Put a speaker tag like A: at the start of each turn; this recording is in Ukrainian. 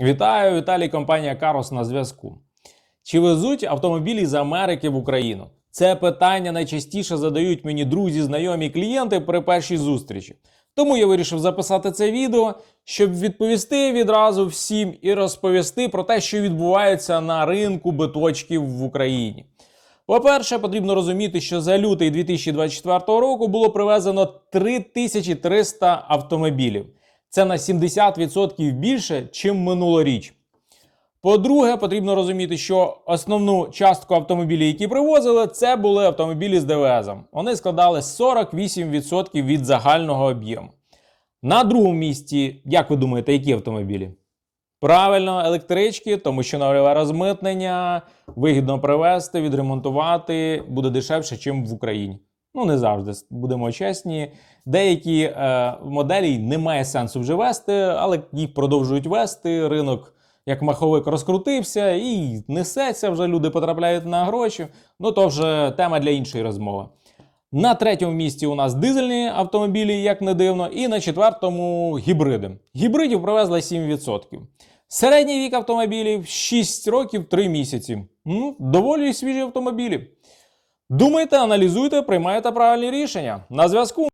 A: Вітаю, Віталій, компанія Карос на зв'язку. Чи везуть автомобілі з Америки в Україну? Це питання найчастіше задають мені друзі, знайомі клієнти при першій зустрічі. Тому я вирішив записати це відео, щоб відповісти відразу всім і розповісти про те, що відбувається на ринку биточків в Україні. По-перше, потрібно розуміти, що за лютий 2024 року було привезено 3300 автомобілів. Це на 70% більше, чим минулоріч. По-друге, потрібно розуміти, що основну частку автомобілів, які привозили, це були автомобілі з ДВС. Вони складали 48% від загального об'єму. На другому місці, як ви думаєте, які автомобілі? Правильно, електрички, тому що нульове розмитнення, вигідно привезти, відремонтувати буде дешевше, ніж в Україні. Ну, не завжди, будемо чесні. Деякі е, моделі немає сенсу вже вести, але їх продовжують вести. Ринок як маховик розкрутився і несеться, вже люди потрапляють на гроші. Ну то вже тема для іншої розмови. На третьому місці у нас дизельні автомобілі, як не дивно, і на четвертому гібриди. Гібридів привезли 7%. Середній вік автомобілів 6 років 3 місяці. Ну, доволі свіжі автомобілі. Думайте, аналізуйте, приймайте правильні рішення. На зв'язку.